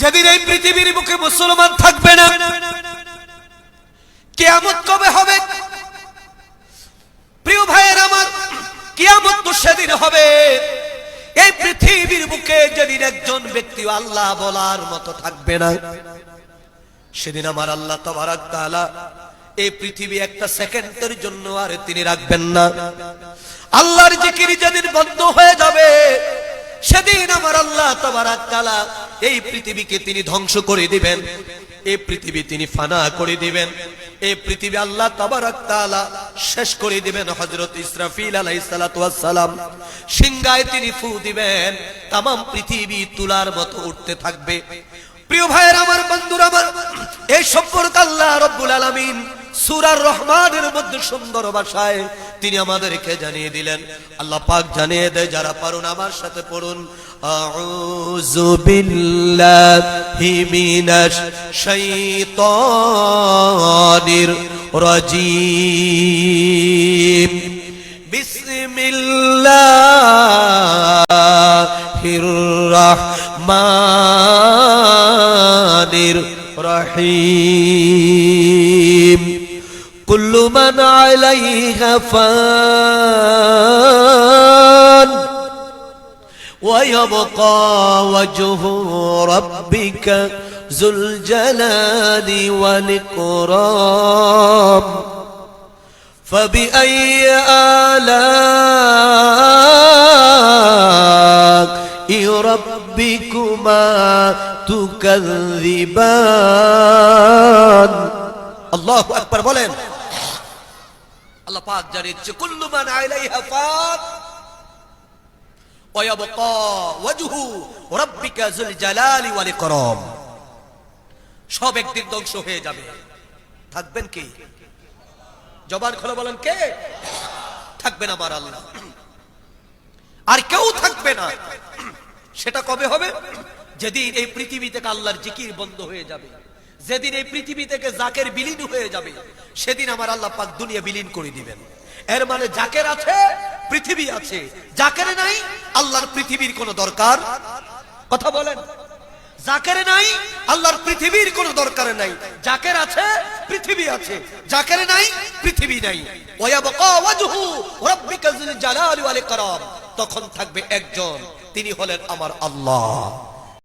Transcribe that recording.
যেদিন এই পৃথিবীর বুকে মুসলমান থাকবে না, কেয়ামত কবে হবে? প্রিয় ভাইয়ের আমার, কিয়ামত তো সেদিন হবে। এই পৃথিবীর বুকে যেদিন একজন ব্যক্তি আল্লাহ বলার মতো থাকবে না, সেদিন আমার আল্লাহ তবারাক তাআলা এই পৃথিবী একটা সেকেন্ডের জন্য আর তিনি রাখবেন না। আল্লাহর জিকির যেদিন বন্ধ হয়ে এই পৃথিবীকে তিনি ধ্বংস করে দিবেন। এই পৃথিবী তিনি ফানা করে দিবেন। এই পৃথিবী আল্লাহ শেষ করে দিবেন হযরত ইসরাফিল সিংহায় তিনি ফু দিবেন, তামাম পৃথিবী তুলার মতো উঠতে থাকবে। প্রিয় ভাইয়ের আমার, বন্ধুরা আমার, এই সম্পর্কে আল্লাহ রব্বুল আলামিন সূরার রহমানের মধ্যে সুন্দর ভাষায় তিনি আমাদেরকে জানিয়ে দিলেন। আল্লাহ পাক জানিয়ে দেয়, যারা পারুন আমার সাথে পড়ুন। আউযু বিল্লাহি মিনাশ শাইতানির রাজিম। বিসমিল্লাহির রাহমানির রহিম। كل من عليها فان. ويبقى وجه ربك ذو الجلال والإكرام. فبأي آلاء ربكما تكذبان؟ الله أكبر بولين. আল্লাহ পাক জানিয়েছে কুল্লু মান আলাইহা ফান ওয়ায়াবকা ওয়াজহু রাব্বিকা যুল জালালি ওয়াল ইকরাম। সব একদিন ধ্বংস হয়ে যাবে। থাকবেন জবান খোলা বলেন কে? থাকবেন আমার আল্লাহ। আর কেউ থাকবে না। সেটা কবে হবে? যেদিন এই পৃথিবী থেকে আল্লাহর জিকির বন্ধ হয়ে যাবে। যেদিন এই পৃথিবী থেকে জাকের বিলীন হয়ে যাবে। সেদিন আমার আল্লাহ পাক দুনিয়া বিলীন করে দিবেন। এর মানে জাকের আছে, পৃথিবী আছে। জাকের নাই, আল্লাহর পৃথিবীর কোনো দরকার কথা বলেন। জাকের নাই, আল্লাহর পৃথিবীর কোনো দরকার নাই। জাকের আছে, পৃথিবী আছে। জাকের নাই, পৃথিবী নাই। তখন থাকবে একজন, তিনি হলেন আমার আল্লাহ।